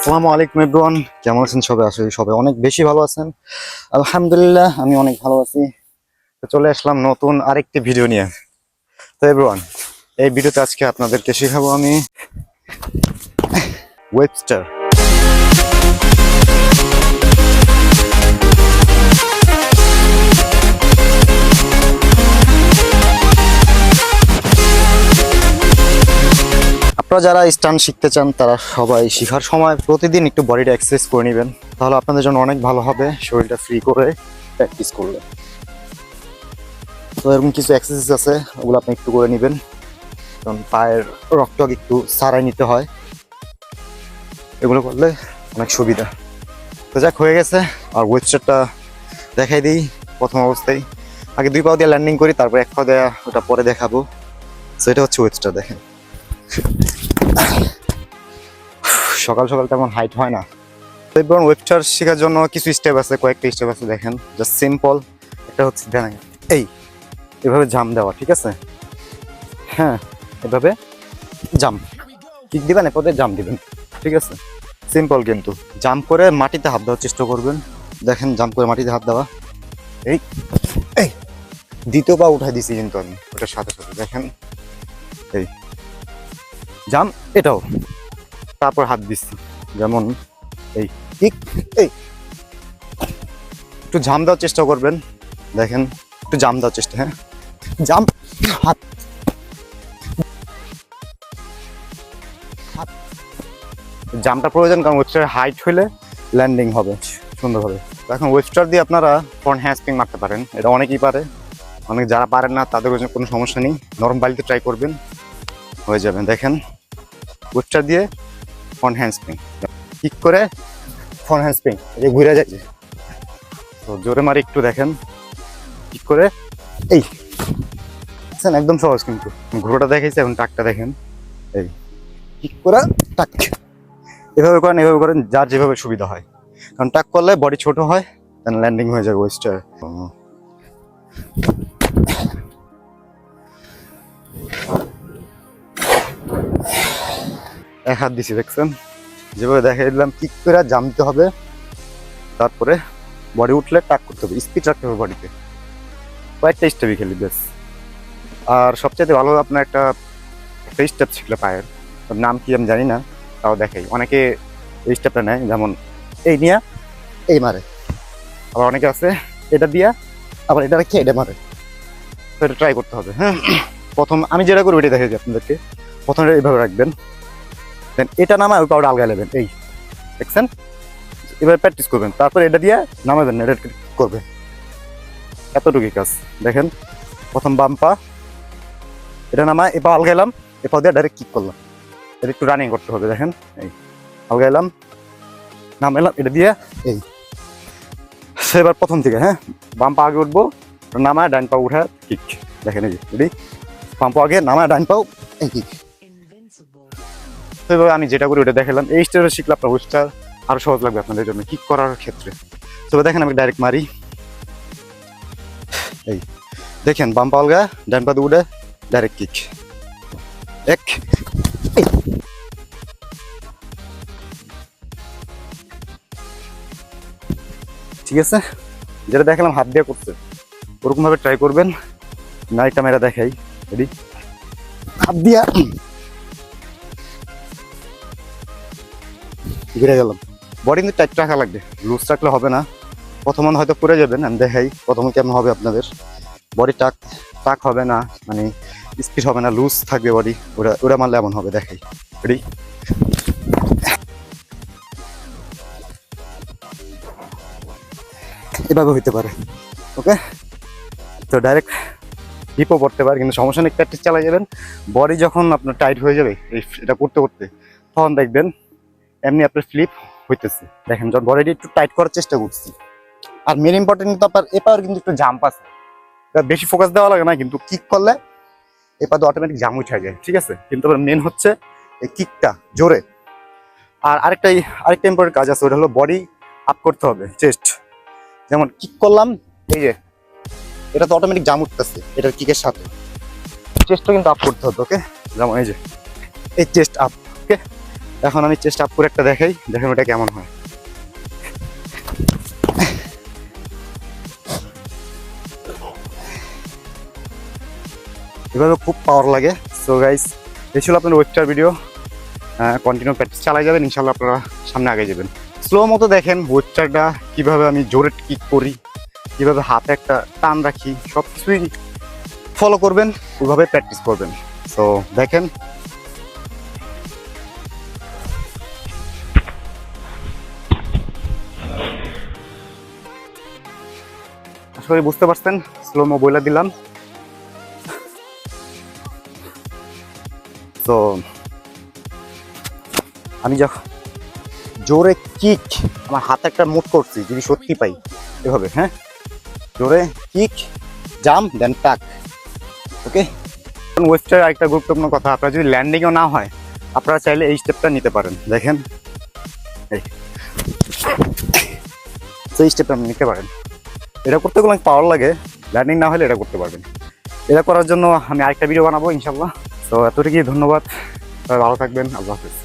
আসসালামু আলাইকুম এভরিওয়ান। কেমন আছেন সবাই? আসলে সবাই অনেক বেশি ভালো আছেন। আলহামদুলিল্লাহ, আমি অনেক ভালো আছি। তো চলে আসলাম নতুন আরেকটি ভিডিও নিয়ে। তো এভরিওয়ান, এই ভিডিওতে আজকে আপনাদেরকে শেখাবো আমি ওয়েবস্টার আপনারা যারা স্টান শিখতে চান, তারা সবাই শেখার সময় প্রতিদিন একটু বডিটা এক্সারসাইজ করে নেবেন। তাহলে আপনাদের জন্য অনেক ভালো হবে, শরীরটা ফ্রি করে প্র্যাকটিস করলে। তো এরকম কিছু এক্সারসাইজ আছে, ওগুলো আপনি একটু করে নেবেন। কারণ পায়ের রক্ত একটু সারাই নিতে হয়। এগুলো করলে অনেক সুবিধা। তো যাক, হয়ে গেছে। আর ওয়েবসাইটটা দেখাই দিই, প্রথম অবস্থায়। আগে দুই পাও দিয়ে ল্যান্ডিং করি, তারপর এক পাও দেওয়া ওটা পরে দেখাবো। সেটা হচ্ছে ওয়েবসাইট দেখেন। সকাল সকাল তেমন হাইট হয় না। তো এবার ওয়েবস্টার শেখার জন্য কিছু স্টেপ আছে, কয়েকটা স্টেপ আছে দেখেন। জাস্ট সিম্পল একটা হচ্ছে দেখেন এই, এভাবে জাম দেওয়া, ঠিক আছে? হ্যাঁ এভাবে জাম কিক দিবেন, এরপরে জাম দিবেন, ঠিক আছে? সিম্পল কিন্তু। জাম্প করে মাটিতে হাত দেওয়ার চেষ্টা করবেন। দেখেন জাম্প করে মাটিতে হাত দেওয়া। এই এই দ্বিতীয় পা উঠাই দিছি কিন্তু আমি, ওটার সাথে সাথে। দেখেন, এই জাম, এটাও। তারপর হাত দিচ্ছি। যেমন এই, ঠিক এই। একটু জাম দেওয়ার চেষ্টা করবেন। দেখেন, একটু জাম দেওয়ার চেষ্টা হ্যাঁ। জাম, হাত। জামটা প্রয়োজন, কারণ ওয়েবস্টার হাইট হলে ল্যান্ডিং হবে, সুন্দরভাবে। এখন ওয়েবস্টার দিয়ে আপনারা ফ্রন্ট হ্যান্ডস্প্রিং মারতে পারেন। এটা অনেকেই পারে। অনেক যারা পারেন না, তাদের কোনো সমস্যা নেই। নরম বালিতে ট্রাই করবেন। হয়ে যাবে। দেখেন বুস্টার দিয়ে ফ্রন্ট হ্যান্ড স্প্রিং কিক করে ফ্রন্ট হ্যান্ড স্প্রিং এই যে ঘুরে যায় যে। তো জোরে মারি একটু দেখেন। কিক করে এই একদম সহজ কিন্তু। ঘুরোটা দেখাইছে, এখন টাকটা দেখেন। এই কিক করে টাক। এভাবে করেন এভাবে করেন, যার যেভাবে সুবিধা হয়। কারণ টাক করলে বডি ছোট হয় ল্যান্ডিং হয়ে যাবে ওয়েস্টার এক হাত দিছি, দেখছেন? যেভাবে দেখাই দিলাম কিক করে জামতে হবে। তারপরে বডি উঠলে টাক করতে হবে স্পিড রাখতে হবে বডিতে কয়েকটা স্টেপই খেলি বেশ আর সবচেয়ে ভালো আপনার একটা একটা স্টেপ শিখলে পায়ের। নাম কি আমি জানি না, তাও দেখাই। অনেকে এই স্টেপটা নেয়, যেমন এই নিয়ে, এই মারে। আবার অনেকে আছে, এটা দিয়া, আবার এটা রেখে এটা মারে। তো এটা ট্রাই করতে হবে হ্যাঁ? প্রথম আমি যেটা করি ওইটা দেখাই আপনাদেরকে। প্রথমে এইভাবে রাখবেন। দেন এটা নামায় ওই পাউডার আলগা নেবেন এই দেখছেন? এবার প্র্যাকটিস করবেন, তারপর এটা দিয়ে নামাবেন, এটা করবেন এতটুকুই কাজ, দেখেন, প্রথম বাম পা, এটা নামায় এ পা আলগাইলাম এ দিয়ে ডাইরেক্ট কিক করলাম। এটা একটু রানিং করতে হবে, দেখেন, এই আলগাইলাম নামাইলাম এটা দিয়ে, এই। সেবার প্রথম থেকে হ্যাঁ বাম পা আগে উঠবো, নামায় ডান পা উঠা কিক দেখেন এই যে বাম আগে, নামায়, ডান পাও এই কিক তো এভাবে আমি যেটা করি, ওটা দেখালাম। এই স্টেপে শিখলে আপনার ওয়েস্টার আরও সহজ লাগবে আপনাদের জন্য কিক করার ক্ষেত্রে। তো এবার দেখেন আমি ডাইরেক্ট মারি। এই, দেখেন, বাম পালগা ডান পা উঠে ডাইরেক্ট কিক এক। ঠিক আছে? যেটা দেখালাম, হাত দিয়ে করতে ওরকমভাবে ট্রাই করবেন। নাইট ক্যামেরা দেখাই। রেডি হাত দিয়া। ঘিরে গেলাম। বডি কিন্তু টাইট রাখা লাগবে। লুজ রাখলে হবে না। প্রথমে হয়তো পড়ে যাবেন, আমি দেখাই প্রথমে কেমন হবে আপনাদের। বডি টাক টাক হবে না মানে স্পিড হবে না লুজ থাকবে বডি ওরা ওরা মারলে এমন হবে, দেখাই। রেডি এভাবে হইতে পারে। ওকে তো ডাইরেক্ট হিপও পড়তে পারে, কিন্তু সমস্যা নেই প্র্যাকটিস চালাই যাবেন। বডি যখন আপনার টাইট হয়ে যাবে এটা করতে করতে, তখন দেখবেন এমনি আপনার স্লিপ হইতেছে। দেখেন, যখন বডিটি একটু টাইট করার চেষ্টা করছি। আর মেন ইম্পর্টেন্ট কিন্তু আপনার এপার কিন্তু একটু জাম্প আছে। বেশি ফোকাস দেওয়া লাগে না, কিন্তু কিক করলে এপার তো অটোমেটিক জাম উঠে যায়, ঠিক আছে? কিন্তু মেন হচ্ছে এই কিকটা জোরে। আর আরেকটা আরেকটা ইম্পর্টেন্ট কাজ আছে, ওটা হলো বডি আপ করতে হবে চেস্ট যেমন কিক করলাম, এই যে, এটা তো অটোমেটিক জাম উঠতেছে, এটার কিকের সাথে। চেস্টটা কিন্তু আপ করতে হবে ওকে যেমন এই যে, এই চেস্ট আপ এখন আমি চেষ্টা করে একটা দেখাই দেখেন ওটা কেমন হয়। এভাবে খুব পাওয়ার লাগে। সো গাইস এই ছিল আপনার ওয়েবটার ভিডিও কন্টিনিউ প্র্যাকটিস চালাই যাবেন ইনশাল্লাহ আপনারা সামনে আগে যাবেন। স্লো মতো দেখেন ওয়েবটারটা কীভাবে আমি জোরে কিক করি, কীভাবে হাতে একটা টান রাখি সব কিছুই ফলো করবেন ওইভাবে প্র্যাকটিস করবেন। সো দেখেন করি বুঝতে পারছেন স্লো মো বইলা দিলাম। তো আমি যখন জোরে কিক আমার হাতে একটা মুট করছি, যদি সত্যি পাই, এভাবে হ্যাঁ? জোরে কিক জাম দেন টাক ওকে ওয়েস্টের একটা গুরুত্বপূর্ণ কথা, আপনার যদি ল্যান্ডিংও না হয়, আপনারা চাইলে এই স্টেপটা নিতে পারেন, দেখেন? এই। স্টেপটা আপনি নিতে পারেন। এটা করতে গেলে পাওয়ার লাগে। ল্যান্ডিং না হলে এটা করতে পারবেন। এটা করার জন্য আমি আরেকটা ভিডিও বানাবো ইনশাল্লাহ তো এতটুকুই, ধন্যবাদ। ভালো থাকবেন, আল্লাহ হাফিজ।